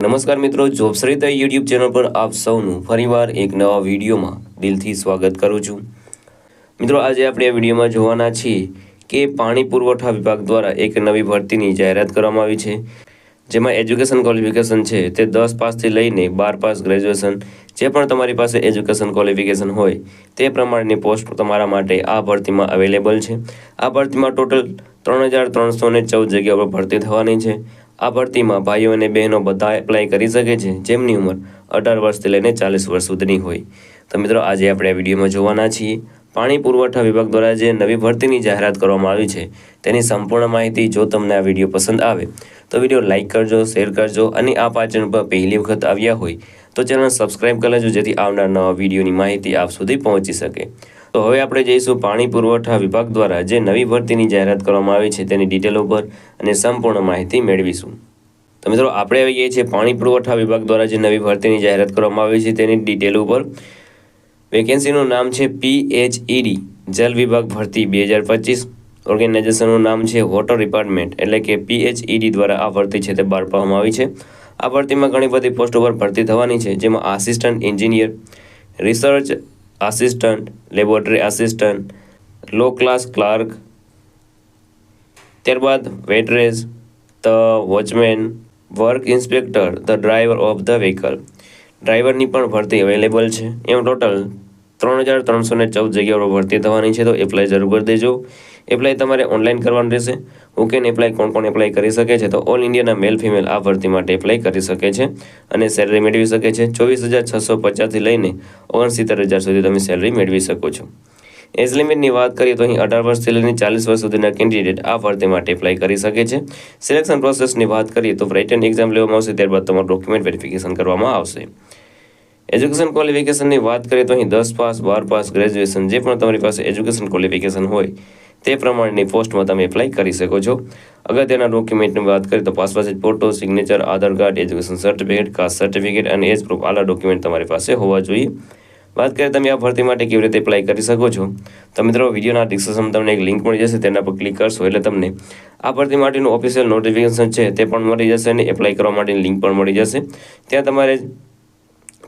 નમસ્કાર મિત્રો જોબશ્રીતા YouTube channel પર આપ સૌનું ફરીવાર એક નવા વિડીયોમાં દિલથી સ્વાગત કરું છું. મિત્રો, આજે આપણે આ વિડીયોમાં જોવાના છીએ કે પાણી પુરવઠા વિભાગ દ્વારા એક નવી ભરતીની જાહેરાત કરવામાં આવી છે, જેમાં એજ્યુકેશન ક્વોલિફિકેશન છે તે દસ પાસથી લઈને બાર પાસ ગ્રેજ્યુએશન જે પણ તમારી પાસે એજ્યુકેશન ક્વોલિફિકેશન હોય તે પ્રમાણેની પોસ્ટ તમારા માટે આ ભરતીમાં અવેલેબલ છે. આ ભરતીમાં ટોટલ ત્રણ હજાર ત્રણસો ને ચૌદ જગ્યા પર ભરતી થવાની છે. આ ભરતીમાં ભાઈઓ અને બહેનો બધા એપ્લાય કરી શકે છે, જેમની ઉંમર અઢાર વર્ષથી લઈને ચાલીસ વર્ષ સુધીની હોય. તો મિત્રો, આજે આપણે આ વિડીયોમાં જોવાના છીએ, પાણી પુરવઠા વિભાગ દ્વારા જે નવી ભરતીની જાહેરાત કરવામાં આવી છે, તેની સંપૂર્ણ માહિતી જો તમને આ વીડિયો પસંદ આવે, તો વીડિયો લાઇક કરજો, શેર કરજો અને આ પાચન પર પહેલી વખત આવ્યા હોય તો ચેનલ સબસ્ક્રાઇબ કરી લેજો, જેથી આવનાર નવા વિડીયોની માહિતી આપ સુધી પહોંચી શકે. તો હવે આપણે જઈશું પાણી પુરવઠા વિભાગ દ્વારા, જે નવી ભરતીની જાહેરાત કરવામાં આવી છે તેની ડિટેલ ઉપર અને સંપૂર્ણ માહિતી મેળવીશું. તો મિત્રો, આપણે આવી ગયા છીએ પાણી પુરવઠા વિભાગ દ્વારા જે નવી ભરતીની જાહેરાત કરવામાં આવી છે તેની ડિટેલ ઉપર. વેકેન્સીનું નામ છે પીએચઈડી જલ વિભાગ ભરતી બે હજાર પચીસ. ઓર્ગેનાઇઝેશનનું નામ છે વોટર ડિપાર્ટમેન્ટ, એટલે કે પીએચઈડી દ્વારા આ ભરતી છે તે બહાર પાડવામાં આવી છે. આ ભરતીમાં ઘણી બધી પોસ્ટ ઉપર ભરતી થવાની છે, જેમાં assistant engineer research assistant laboratory assistant law class clerk ત્યારબાદ waitress the watchman work inspector the driver of the vehicle ડ્રાઈવરની પણ ભરતી અવેલેબલ છે. એમ ટોટલ ત્રણ હજાર ત્રણસો ચૌદ જગ્યાઓ ભરતી થવાની છે, તો એપ્લાય જરૂર કરી દેજો. એપ્લાય તમારે ઓનલાઈન કરવાનું રહેશે. હુ કેન એપ્લાય કોણ કોણ એપ્લાય કરી શકે છે, તો ઓલ ઇન્ડિયાના મેલ ફિમેલ આ ભરતી માટે એપ્લાય કરી શકે છે અને સેલરી મેળવી શકે છે. ચોવીસ હજાર છસો પચાસથી લઈને ઓગણસિત્તેર હજાર સુધી તમે સેલરી મેળવી શકો છો. એજ લિમિટની વાત કરીએ તો અહીં અઢાર વર્ષથી લઈને ચાલીસ વર્ષ સુધીના કેન્ડિડેટ આ ભરતી માટે એપ્લાય કરી શકે છે. સિલેક્શન પ્રોસેસની વાત કરીએ તો રિટર્ન એક્ઝામ લેવામાં આવશે, ત્યારબાદ તમારું ડોક્યુમેન્ટ વેરિફિકેશન કરવામાં આવશે. એજ્યુકેશન ક્વોલિફિકેશનની વાત કરીએ તો અહીં દસ પાસ, બાર પાસ ગ્રેજ્યુએશન જે પણ તમારી પાસે એજ્યુકેશન ક્વોલિફિકેશન હોય, તે પ્રમાણેની પોસ્ટમાં તમે એપ્લાય કરી શકો છો. અગત્યના ડોક્યુમેન્ટની વાત કરીએ તો passport photo signature Aadhaar card education certificate caste certificate અને એજ પ્રૂફ આલા ડોક્યુમેન્ટ તમારી પાસે હોવા જોઈએ. વાત કરીએ તમે આ ભરતી માટે કેવી રીતે એપ્લાય કરી શકો છો, તો મિત્રો વિડીયોના ડિસ્ક્રિપ્શનમાં તમને એક લિંક મળી જશે, તેના પર ક્લિક કરશો એટલે તમને આ ભરતી માટેનું ઓફિશિયલ નોટિફિકેશન છે તે પણ મળી જશે અને એપ્લાય કરવા માટેની લિંક પણ મળી જશે. ત્યાં તમારે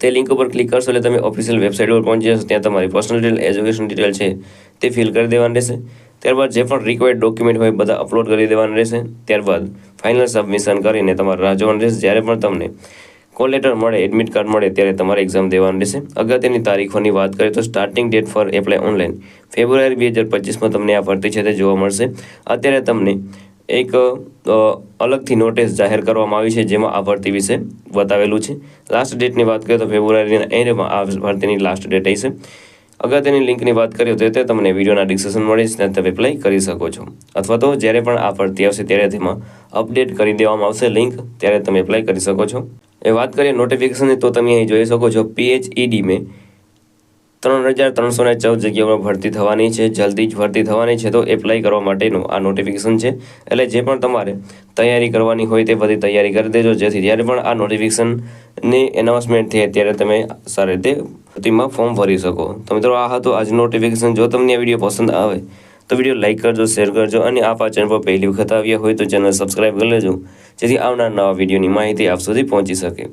તે લિંક ઉપર ક્લિક કરશો એટલે તમે ઓફિશિયલ વેબસાઇટ પર પહોંચી જશો. ત્યાં તમારી પર્સનલ ડિટેલ એજ્યુકેશન ડિટેલ છે તે ફિલ કરી દેવાની રહેશે. ત્યારબાદ જે પણ રિક્વાયર્ડ ડોક્યુમેન્ટ હોય બધા અપલોડ કરી દેવાના રહેશે. ત્યારબાદ ફાઇનલ સબમિશન કરીને તમારે રાહ જોવાનું રહેશે. જ્યારે પણ તમને કોલ લેટર મળે એડમિટ કાર્ડ મળે, ત્યારે તમારે એક્ઝામ દેવાની રહેશે. અગત્યની તારીખોની વાત કરીએ તો starting date for apply online February બે હજાર પચીસમાં તમને આ ભરતી છે તે જોવા મળશે. અત્યારે તમને એક અલગથી નોટિસ જાહેર કરવામાં આવી છે, જેમાં આ ભરતી વિશે બતાવેલું છે. લાસ્ટ ડેટની વાત કરીએ તો ફેબ્રુઆરીના એન્ડમાં આ ભરતીની લાસ્ટ ડેટ હશે અગત્યની લિંકની વાત કરીએ તો તે તમને વિડીયોના ડિસ્કશન મળે છે, ત્યાં તમે એપ્લાય કરી શકો છો. અથવા તો જ્યારે પણ આ ભરતી આવશે, ત્યારે તેમાં અપડેટ કરી દેવામાં આવશે લિંક ત્યારે તમે એપ્લાય કરી શકો છો. એ વાત કરીએ નોટિફિકેશનની તો તમે અહીં જોઈ શકો છો પીએચઈડી મેં. ત્રણ હજાર ત્રણસો ને ચૌદ જગ્યાઓમાં ભરતી થવાની છે. જલ્દી જ ભરતી થવાની છે તો એપ્લાય કરવા માટેનું આ નોટિફિકેશન છે. એટલે જે પણ તમારે તૈયારી કરવાની હોય તે બધી તૈયારી કરી દેજો. જેથી જ્યારે પણ આ નોટિફિકેશનની એનાઉન્સમેન્ટ થાય ત્યારે તમે સારી રીતે ભરતીમાં ફોર્મ ભરી શકો. તો મિત્રો, આ હતું આજનું નોટિફિકેશન જો તમને આ વીડિયો પસંદ આવે તો વીડિયો લાઇક કરજો શેર કરજો અને આ ચેનલ પર પહેલી વખત આવ્યા હોય તો ચેનલ સબસ્ક્રાઈબ કરી લેજો. જેથી આવનાર નવા વિડીયોની માહિતી આપ સુધી પહોંચી શકે.